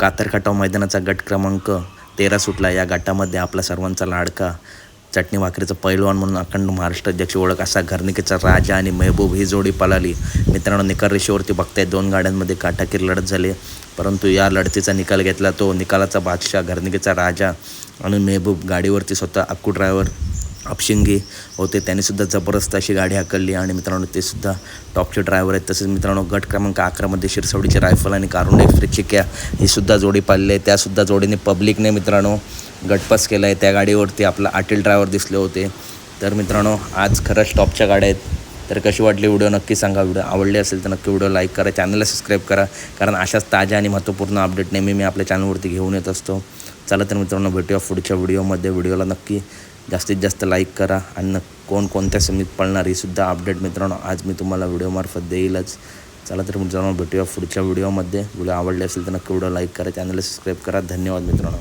कातरखटाव मैदानाचा गट क्रमांक तेरा सुटला. या गटामध्ये आपला सर्वांचा लाडका चटणी भाकरीचं पैलवान म्हणून अखंड महाराष्ट्र अध्यक्ष ओळख असा घरनिकेचा राजा आणि महबूब ही जोडी पळाली. मित्रांनो निकाल रेषेवरती बघताय दोन गाड्यांमध्ये काटाकीर लढत झाली. परंतु या लढतीचा निकाल घेतला तो निकालाचा बादशाह घरनिकेचा राजा आणि मेहबूब गाडीवरती स्वतः अक्कू ड्रायव्हर अपशिंगे होते त्यांनीसुद्धा जबरदस्त अशी गाडी हाकलली आणि मित्रांनो ते सुद्धा टॉपचे ड्रायव्हर आहेत. तसेच मित्रांनो गट क्रमांक अकरामध्ये शिरसवडीचे रायफल आणि कारुंडे एक्सप्रेस चिक्या ही सुद्धा जोडी पाळली आहे. त्यासुद्धा जोडीने पब्लिकने मित्रांनो गटपास केला आहे त्या गाडीवरती आपला आटील ड्रायव्हर दिसले होते. तर मित्रांनो आज खरंच टॉपच्या गाड्या आहेत. तर कशी वाटली व्हिडिओ नक्की सांगा. व्हिडिओ आवडली असेल तर नक्की व्हिडिओ लाईक करा. चॅनलला सबस्क्राईब करा. कारण अशाच ताज्या आणि महत्त्वपूर्ण अपडेट नेहमी मी आपल्या चॅनलवरती घेऊन येत असतो. चला तर मित्रांनो भेटूया पुढच्या व्हिडिओमध्ये व्हिडिओला नक्की जास्तीत जास्त लाईक करा आणि कोणकोणत्या कोण कोणत्या समित पळणार ही सुद्धा अपडेट मित्रांनो आज मी तुम्हाला व्हिडिओमार्फत देईलच. चला तर मित्रांनो भेटूया पुढच्या व्हिडिओमध्ये व्हिडिओ आवडले असेल तर नक्की व्हिडिओ लाईक करा चॅनलला सबस्क्राईब करा. धन्यवाद मित्रांनो.